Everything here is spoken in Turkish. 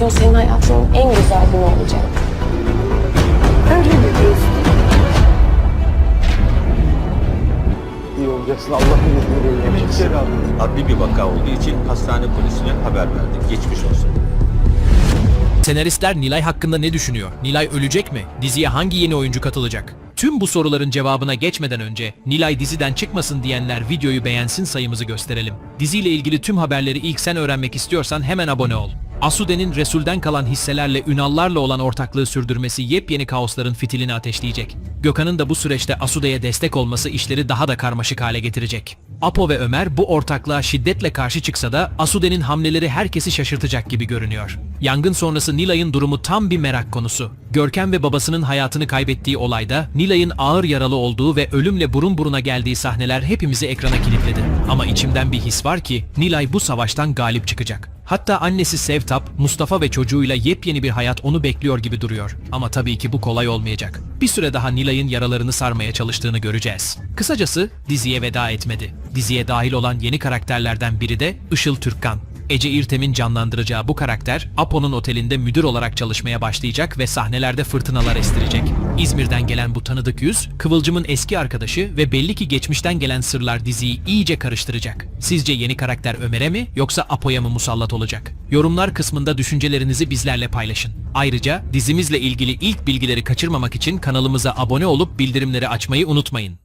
bugün senin hayatının en güzel günü olacak. Öyle mi diyorsun? İyi olacaksın Allah'ın izniyle olacaksın. Adli bir vaka olduğu için hastane polisine haber verdik. Geçmiş olsun. Senaristler Nilay hakkında ne düşünüyor? Nilay ölecek mi? Diziye hangi yeni oyuncu katılacak? Tüm bu soruların cevabına geçmeden önce Nilay diziden çıkmasın diyenler videoyu beğensin sayımızı gösterelim. Diziyle ilgili tüm haberleri ilk sen öğrenmek istiyorsan hemen abone ol. Asude'nin Resul'den kalan hisselerle Ünallarla olan ortaklığı sürdürmesi yepyeni kaosların fitilini ateşleyecek. Gökhan'ın da bu süreçte Asude'ye destek olması işleri daha da karmaşık hale getirecek. Apo ve Ömer bu ortaklığa şiddetle karşı çıksa da Asude'nin hamleleri herkesi şaşırtacak gibi görünüyor. Yangın sonrası Nilay'ın durumu tam bir merak konusu. Görkem ve babasının hayatını kaybettiği olayda Nilay'ın ağır yaralı olduğu ve ölümle burun buruna geldiği sahneler hepimizi ekrana kilitledi. Ama içimden bir his var ki Nilay bu savaştan galip çıkacak. Hatta annesi Sevtap, Mustafa ve çocuğuyla yepyeni bir hayat onu bekliyor gibi duruyor. Ama tabii ki bu kolay olmayacak. Bir süre daha Nilay'ın yaralarını sarmaya çalıştığını göreceğiz. Kısacası diziye veda etmedi. Diziye dahil olan yeni karakterlerden biri de Işıl Türkkan. Ece İrtem'in canlandıracağı bu karakter Apo'nun otelinde müdür olarak çalışmaya başlayacak ve sahnelerde fırtınalar estirecek. İzmir'den gelen bu tanıdık yüz, Kıvılcım'ın eski arkadaşı ve belli ki geçmişten gelen sırlar diziyi iyice karıştıracak. Sizce yeni karakter Ömer'e mi yoksa Apo'ya mı musallat olacak? Yorumlar kısmında düşüncelerinizi bizlerle paylaşın. Ayrıca dizimizle ilgili ilk bilgileri kaçırmamak için kanalımıza abone olup bildirimleri açmayı unutmayın.